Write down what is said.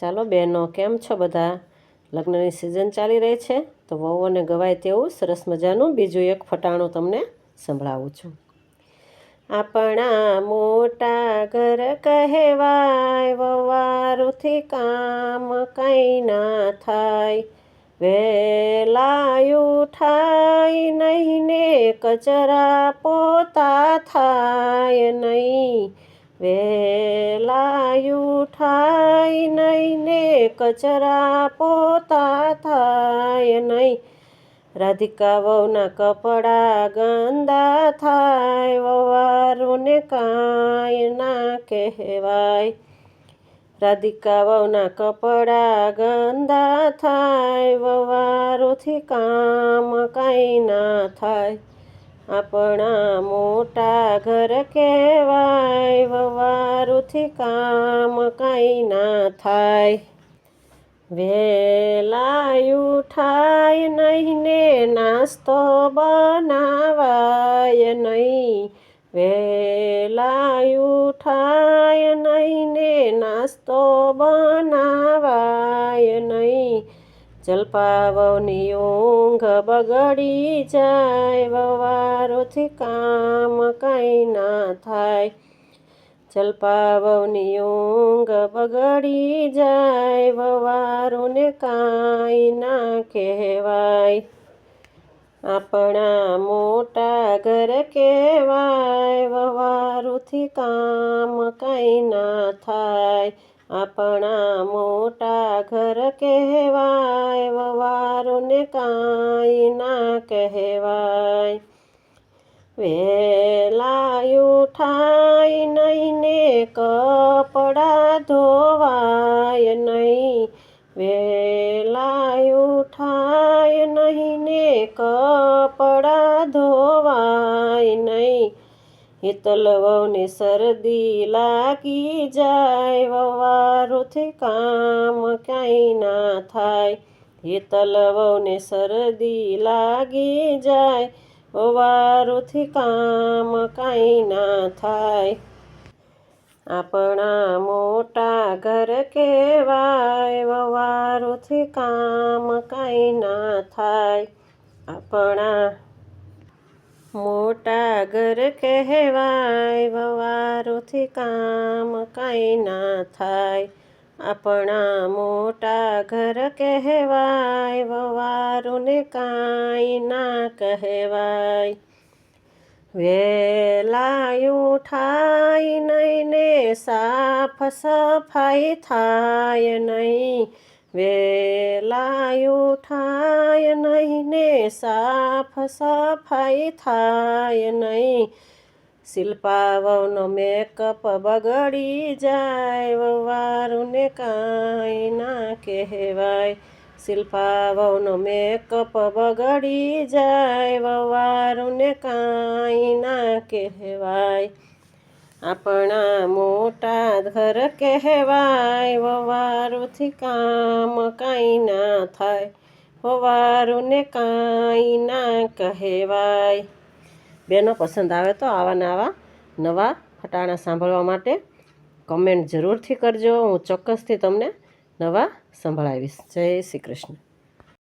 ચાલો, બહેનો, કેમ છો બધા? લગ્નની સિઝન ચાલી રહી છે, તો વહુઓને ગવાય તેવું સરસ મજાનું બીજું એક ફટાણું તમને સંભળાવું છું. આપણા મોટા ઘર કહેવાય વવારુથી કામ કંઈ ના થાય. વેલાયું થાય નહીં ને કચરા પોતા થાય નહીં. વહેલા ઉઠાય નહીં, ને કચરા પોતા થાય નહીં. રાધિકા વહુના કપડા ગંદા થાય, વવારુને કાંઈ ના કહેવાય. રાધિકા વહુના કપડા ગંદા થાય, વવારુથી કામ કાંઈ ના થાય. આપણા મોટા ઘર કહેવાય, વવારુથી કામ કાંઈ ના થાય. વેલાયું ઉઠાય નહીં ને નાસ્તો બનાવાય નહીં. વેલાયું ઉઠાય નહીં ને નાસ્તો બનાવાય નહીં. જલપાવની ઊંઘ બગડી જાય, વવારોથી કામ કંઈ ના થાય. જલપાવની ઊંઘ બગડી જાય, વવારોને કાંઈ ના કહેવાય. આપણા મોટા ઘર કહેવાય, વવારુથી કામ કંઈ ના થાય. આપણા મોટા ઘર કહેવાય વવારોને કાંઈ ના કહેવાય. વેલા ઉઠાય નહીં ને કપડા ધોવાય નહીં. વેલા ઉઠાય નહીં ને કપડા ધોવાય નહીં. હિતલ વહુને શરદી લાગી જાય, વવારુથી કામ ક્યાંય ના થાય. હિતલ વહુને શરદી લાગી જાય વારુથી કામ કાંઈ ના થાય. આપણા મોટા ઘર કહેવાય વવારુથી કામ કાંઈ ના થાય. આપણા મોટા ઘર કહેવાય વવારુથી કામ કાંઈ ના થાય. આપણા મોટા ઘર કહેવાય, વવારુને કાંઈ ના કહેવાય. વેલાયું થાય નહીં ને સાફ સફાઈ થાય નહીં. વેલાયું થાય નહીં ને સાફ સફાઈ થાય નહીં. શિલ્પાવનો મેકઅપ બગડી જાય, વવારુને કાંઈ ના કહેવાય. શિલ્પાવનો મેકઅપ બગડી જાય, વવારુને કાંઈ ના કહેવાય. આપણા મોટા ઘર કહેવાય, વવારુથી કામ કાંઈ ના થાય, વવારુને કાંઈ ના કહેવાય. બેનો પસંદ આવે તો આવા આવા નવા ફટાણા સાંભળવા માટે કમેન્ટ જરૂરથી કરજો. હું ચોક્કસથી તમને નવા સંભળાવીશ. જય શ્રી કૃષ્ણ.